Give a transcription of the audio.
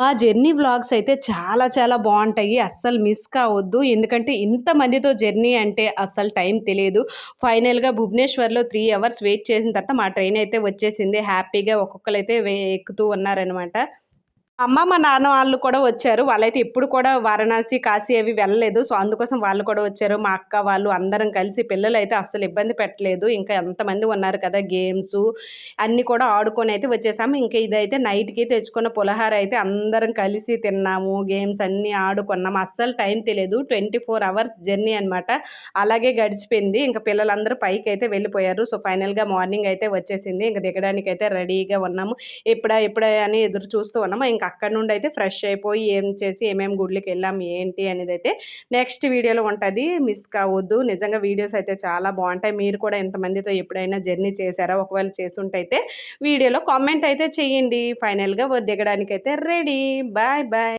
ఆ journey vlogs అయితే చాలా చాలా బాగుంటాయి. అస్సలు మిస్ కావద్దు. ఎందుకంటే ఇంతమందితో జర్నీ అంటే అస్సలు టైం తెలియదు. ఫైనల్గా భువనేశ్వర్లో త్రీ అవర్స్ వెయిట్ చేసిన తర్వాత మా ట్రైన్ అయితే వచ్చేసింది. హ్యాపీగా ఒక్కొక్కరు అయితే ఎక్కుతూ ఉన్నారనమాట అమ్మ మా నాన్న వాళ్ళు కూడా వచ్చారు. వాళ్ళైతే ఎప్పుడు కూడా వారణాసి కాశీ అవి వెళ్ళలేదు. సో అందుకోసం వాళ్ళు కూడా వచ్చారు. మా అక్క వాళ్ళు అందరం కలిసి పిల్లలు అయితే అస్సలు ఇబ్బంది పెట్టలేదు. ఇంకా ఎంతమంది ఉన్నారు కదా గేమ్స్ అన్నీ కూడా ఆడుకొని అయితే వచ్చేసాము. ఇంకా ఇదైతే నైట్కి తెచ్చుకున్న పులహార అయితే అందరం కలిసి తిన్నాము. గేమ్స్ అన్నీ ఆడుకున్నాము. అస్సలు టైం తెలియదు. ట్వంటీ ఫోర్ అవర్స్ జర్నీ అనమాట అలాగే గడిచిపోయింది. ఇంకా పిల్లలందరూ పైకి అయితే వెళ్ళిపోయారు. సో ఫైనల్గా మార్నింగ్ అయితే వచ్చేసింది. ఇంకా దిగడానికి అయితే రెడీగా ఉన్నాము. ఎప్పుడా ఎప్పుడా అని ఎదురు చూస్తూ ఉన్నాము. ఇంకా అక్కడ నుండి అయితే ఫ్రెష్ అయిపోయి ఏం చేసి ఏమేమి గుడ్లకి వెళ్ళాం ఏంటి అనేది అయితే నెక్స్ట్ వీడియోలో ఉంటుంది. మిస్ కావద్దు. నిజంగా వీడియోస్ అయితే చాలా బాగుంటాయి. మీరు కూడా ఎంతమందితో ఎప్పుడైనా జర్నీ చేశారా? ఒకవేళ చేస్తుంటైతే వీడియోలో కామెంట్ అయితే చేయండి. ఫైనల్గా దిగడానికి అయితే రెడీ. Bye bye.